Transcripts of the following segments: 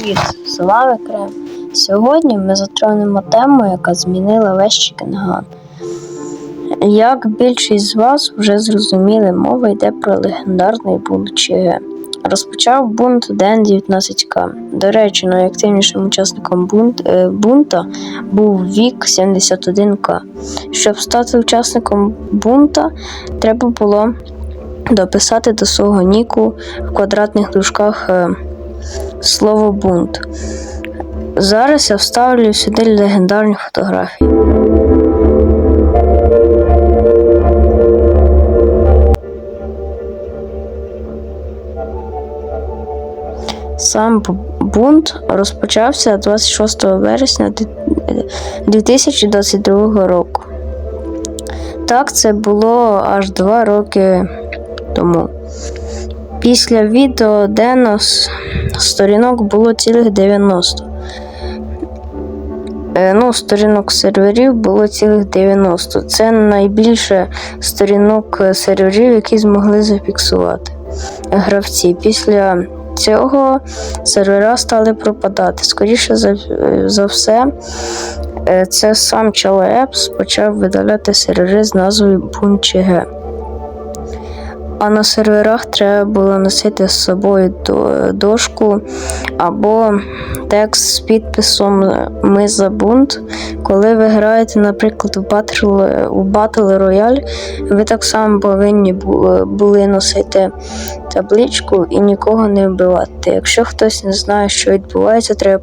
Привіт! Вами Крем. Сьогодні ми затронемо тему, яка змінила весь Чікенган. Як більшість з вас вже зрозуміли, мова йде про легендарний бунт ЧГ. Розпочав бунт Ден 19К. До речі, найактивнішим учасником бунт, е, бунта був Вік 71К. Щоб стати учасником бунта, треба було дописати до свого ніку в квадратних дужках е, слово бунт. Зараз я вставлю сюди легендарні фотографії. Сам бунт розпочався 26 вересня 2022 року. Так, це було аж два роки тому. Після відео Дена с- сторінок було цілих 90. Е, Ну, сторінок серверів було цілих 90. Це найбільше сторінок е, серверів, які змогли зафіксувати гравці. Після цього сервера стали пропадати. Скоріше за, е, за все, це сам Chale почав видаляти сервери з назвою Bunchg. А на серверах треба було носити з собою дошку або текст з підписом Ми за бунт. Коли ви граєте, наприклад, у Battle, у Battle Royale, ви так само повинні були носити табличку і нікого не вбивати. Якщо хтось не знає, що відбувається, треба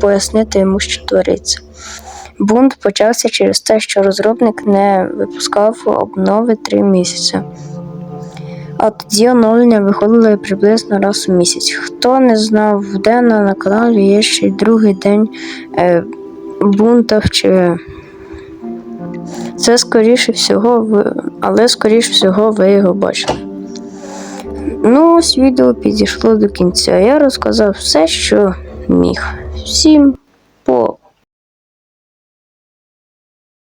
пояснити йому, що твориться. Бунт почався через те, що розробник не випускав обнови три місяці. А тоді оновлення виходили приблизно раз у місяць. Хто не знав, Дена на каналі є ще й другий день е, бунтів чи. Це скоріше всього, але скоріше всього ви його бачили. Ну, ось відео підійшло до кінця. Я розказав все, що міг. Всім по.